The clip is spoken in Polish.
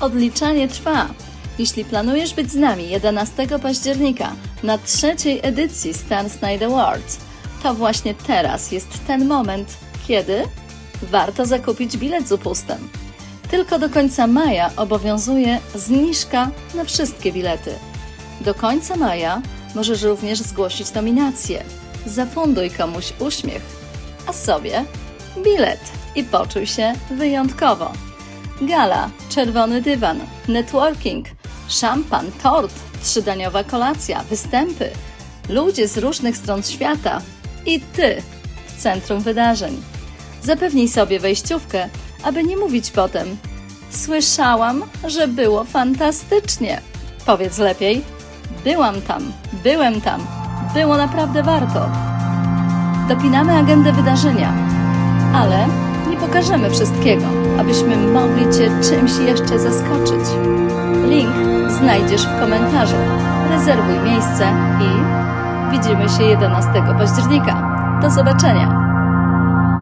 Odliczanie trwa. Jeśli planujesz być z nami 11 października na trzeciej edycji Stars Night Awards, to właśnie teraz jest ten moment, kiedy warto zakupić bilet z upustem. Tylko do końca maja obowiązuje zniżka na wszystkie bilety. Do końca maja możesz również zgłosić nominację. Zafunduj komuś uśmiech, a sobie bilet i poczuj się wyjątkowo. Gala, czerwony dywan, networking, szampan, tort, trzydaniowa kolacja, występy, ludzie z różnych stron świata i ty w centrum wydarzeń. Zapewnij sobie wejściówkę, aby nie mówić potem. Słyszałam, że było fantastycznie. Powiedz lepiej. Byłam tam, byłem tam. Było naprawdę warto. Dopinamy agendę wydarzenia, ale pokażemy wszystkiego, abyśmy mogli Cię czymś jeszcze zaskoczyć. Link znajdziesz w komentarzu. Rezerwuj miejsce i widzimy się 11 października. Do zobaczenia!